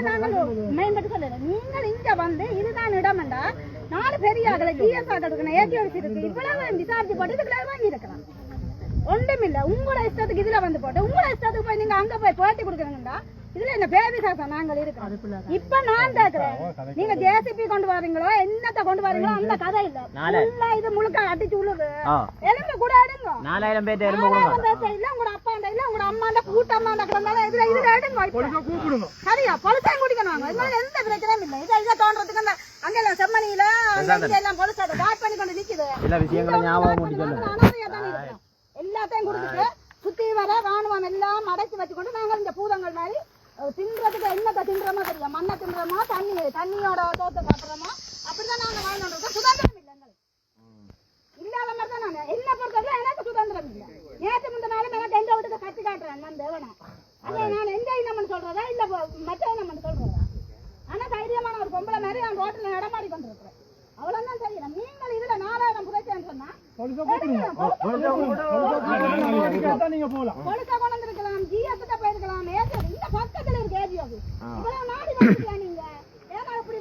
அதை நாங்கள் மேம்பட்டு சொல்லல. நீங்கள் இங்க வந்து இதுதான் இடம்டா நாலு பெரிய ஆகல ஜிஎஸ் ஆகிறதுக்கு ஏற்றி வச்சிருக்கு இவ்வளவு விசாரிச்சு போட்டு இதுக்குள்ள வாங்கி இருக்கிறான் ஒன்றுமில்ல. உங்களோட இஷ்டத்துக்கு இதுல வந்து போட்டு உங்களோட இஷ்டத்துக்கு போய் நீங்க அங்க போய் போட்டி கொடுக்குறீங்கடா இதுல இந்த பேபி சாசம் நாங்கள் இப்ப நான் கேக்குறேன் நீங்க ஜேசிபி கொண்டு வரீங்களோ என்னத்த கொண்டு வரீங்களோ அந்த கதை இல்ல. ஃபுல்லா இது முழுக்க அடிச்சு எலும்பு கூட எடுங்க. நாலாயிரம் எலும்பு கொடுங்க இல்ல உங்களோட இல்ல உங்களோட அம்மாண்ட கூட்டம்மாண்ட கிடந்தாலும் இதுல இதுல எடுங்க இப்ப. சரியா? பொலிசாயும் குடிக்கணும் வாங்க இதனால எந்த பிரச்சனையும் இல்ல. இதை இதை தோன்றதுக்கு அந்த அங்கெல்லாம் செம்மணியில அங்க எல்லாம் பொலிசா காட் பண்ணி கொண்டு நிக்குது. சில விஷயங்களை ஞாபகம் நாங்க. எல்லாத்தையும் கொடுத்துட்டு சுத்தி வர ராணுவம் எல்லாம் அடக்கி வச்சுக்கொண்டு நாங்க இந்த பூதங்கள் மாதிரி தின்றதுக்கு என்னத்தை தின்றோமோ தெரியல மண்ணை தின்றோமோ தண்ணி தண்ணியோட தோத்த சாப்பிடுறோமோ அதை நான் என்ஜாய் நம்ம சொல்றதா இல்ல மச்சவன் நம்ம சொல்றதா? ஆனா தைரியமான ஒரு பொம்பளை மாதிரி நான் ரோட்டில் நடமாடி கொண்டிருக்கிறேன். அவ்வளவுதான் செய்யறேன். நீங்கள் இதுல நாலாயிரம் குறைச்சேன்னு சொன்னா நீங்க போலாம் கொழுக்க கொண்டு போயிருக்கலாம். இந்த பக்கத்துல இருக்கு ஏஜிஎஸ்